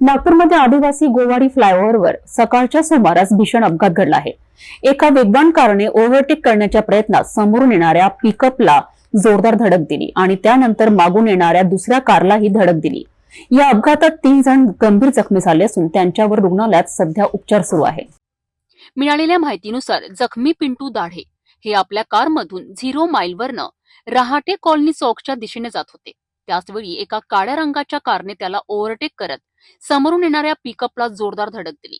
नागपूरमध्ये आदिवासी गोवाडी फ्लायओव्हरवर सकाळच्या सुमारास भीषण अपघात घडला आहे. एका वेगवान कारने ओव्हरटेक करण्याच्या प्रयत्नात समोरून येणाऱ्या पिकअपला जोरदार धडक दिली आणि त्यानंतर मागून येणाऱ्या दुसऱ्या कारलाही धडक दिली. या अपघातात तीन जण गंभीर जखमी झाले असून त्यांच्यावर रुग्णालयात सध्या उपचार सुरू आहे. मिळालेल्या माहितीनुसार जखमी पिंटू दाढे हे आपल्या कारमधून झिरो माईलवरनं रहाटे कॉलनी चौकच्या दिशेने जात होते. त्याचवेळी एका काळ्या रंगाच्या कारने त्याला ओव्हरटेक करत समोरून येणाऱ्या पिकअपला जोरदार धडक दिली.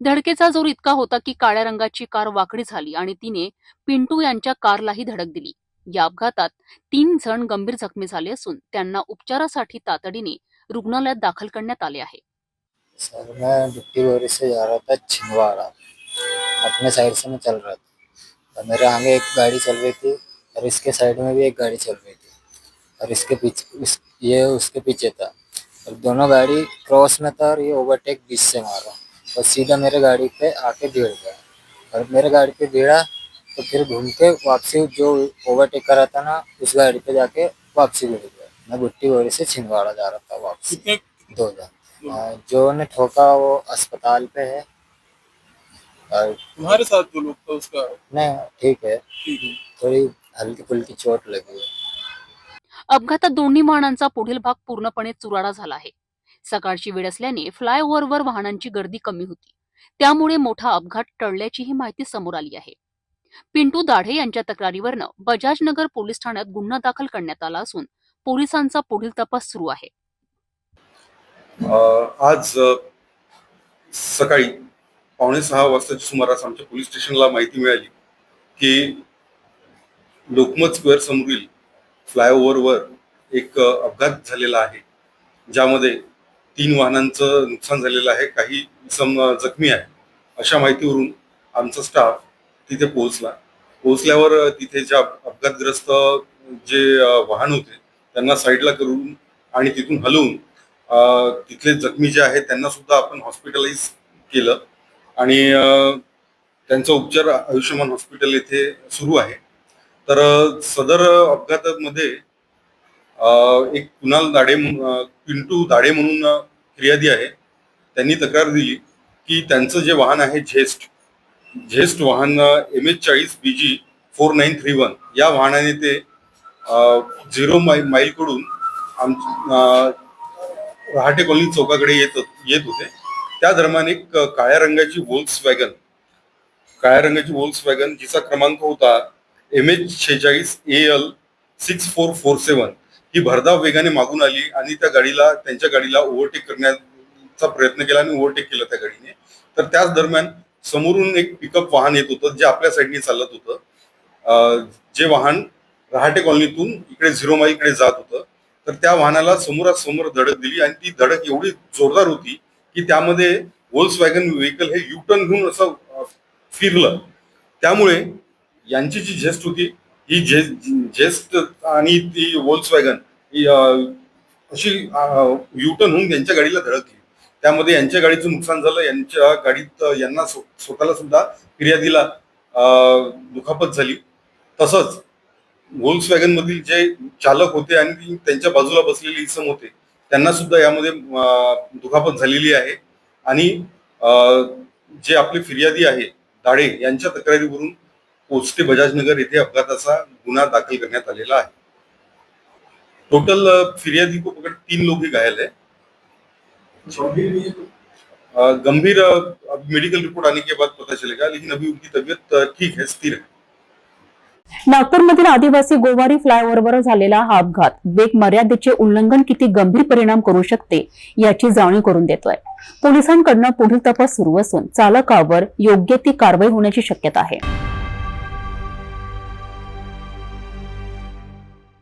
धडकेचा जोर इतका होता की काळ्या रंगाची कार वाकडी झाली आणि तिने पिंटू यांच्या कारलाही धडक दिली. या अपघातात तीन जण गंभीर जखमी झाले असून त्यांना उपचारासाठी तातडीने रुग्णालयात दाखल करण्यात आले आहे. सर मैं बोरी से जा रहा था छिंदवाड़ा अपने साइड से मैं चल रहा था और मेरे आगे एक गाड़ी चल रही थी और इसके साइड में भी एक गाड़ी चल रही थी और इसके पीछे इस ये उसके पीछे था. और दोनों गाड़ी क्रॉस में था और ये ओवरटेक बीच से मारा। और सीधा मेरे गाड़ी पे आके भिड़ गया। और मेरे गाड़ी पे भिड़ा तो फिर घूम के वापसी जो ओवरटेक करा था ना उस गाड़ी पे जाके वापसी भिड़ गया। मैं गुट्टी बोरी से छिंदवाड़ा जा रहा था वापसी। दो जन। जो ने ठोका वो अस्पताल पे है। और तुम्हारे साथ जो लोग था उसका? नहीं ठीक है। थोड़ी हल्की फुल्की चोट लगी है। अपघातात दोन्ही वाहनांचा पुढील भाग पूर्णपणे चुराडा झाला आहे. सकाळची वेळ असल्याने फ्लायओव्हरवर वाहनांची गर्दी कमी होती. त्यामुळे मोठा अपघात टळल्याचीही माहिती समोर आली आहे. पिंटू दाढे यांच्या तक्रारीवरनं बजाजनगर पोलीस ठाण्यात गुन्हा दाखल करण्यात आला असून पोलिसांचा पुढील तपास सुरू आहे. आज सकाळी पावणे सहा वाजताच्या सुमारास आमच्या पोलीस स्टेशनला माहिती मिळाली की लोकमत स्क्वेअर समोरील फ्लायओव्हरवर एक अपघात झालेला आहे ज्यामध्ये तीन वाहनांचं नुकसान झालेलं आहे काही सम जखमी आहे अशा माहितीवरून आमचा स्टाफ तिथे पोहोचला. पोहोचल्यावर तिथे ज्या अपघातग्रस्त जे वाहन होते त्यांना साईडला करून आणि तिथून हलवून तिथले जखमी जे आहेत त्यांना सुद्धा आपण हॉस्पिटलाइज केलं. आणि त्यांचा उपचार आयुष्यमान हॉस्पिटल येथे सुरू आहे. तर सदर अपघातामध्ये एक कुणाल दाढे पिंटू दाढे म्हणून फिर्यादी आहे. त्यांनी तक्रार दिली की त्यांचं जे वाहन आहे झेस्ट झेस्ट वाहन एम एच चाळीस B G four nine three one या वाहनाने ते झिरो माई माईलकडून आम रहाटे कॉलनी चौकाकडे येत येत होते. त्या दरम्यान एक काळ्या रंगाची वोल्स वॅगन काळ्या रंगाची वोल्स वॅगन जिचा क्रमांक होता एम एच शेहेचाळीस A L six four four seven ही भरधाव वेगाने मागून आली आणि त्या गाडीला त्यांच्या गाडीला ओव्हरटेक करण्याचा प्रयत्न केला आणि ओव्हरटेक केलं त्या गाडीने. तर त्याच दरम्यान समोरून एक पिकअप वाहन येत होतं जे आपल्या साईडने चालत होतं. जे वाहन रहाटे कॉलनीतून इकडे झिरो माईकडे जात होतं. तर त्या वाहनाला समोरासमोर धडक दिली आणि ती धडक एवढी जोरदार होती की त्यामध्ये वोल्स वॅगन व्हेकल हे युटर्न घेऊन असं फिरलं. त्यामुळे यांची जी झेस्ट होती ही झे झेस्ट आणि ती वोल्स वॅगन ही अशी युटर्न होऊन त्यांच्या गाडीला धडकली त्यामध्ये यांच्या गाडीचं नुकसान झालं यांच्या गाडीत यांना स्वतःला सुद्धा फिर्यादीला दुखापत झाली. तसंच व्होल्क्स वॅगन मधील जे चालक होते आणि ती त्यांच्या बाजूला बसलेले इसम होते त्यांना सुद्धा यामध्ये दुखापत झालेली आहे. आणि जे आपले फिर्यादी आहे दाढे यांच्या तक्रारीवरून पोस्टे बजाजनगर येथे अपघाताचा गुन्हा दाखल करण्यात आलेला आहे. टोटल फिर्यादी को पकड़ तीन लोक घायल है गंभीर मेडिकल रिपोर्ट आने के बाद पता चलेगा लेकिन अभी उनकी तबियत ठीक है स्थिर है. नागपूरमधील आदिवासी गोवारी फ्लायओव्हरवर झालेला हा अपघात वेग मर्यादेचे उल्लंघन किती गंभीर परिणाम करू शकते याची जाणीव करून देतोय. पोलिसांकडनं पुढील तपास सुरू असून चालकावर योग्य ती कारवाई होण्याची शक्यता आहे.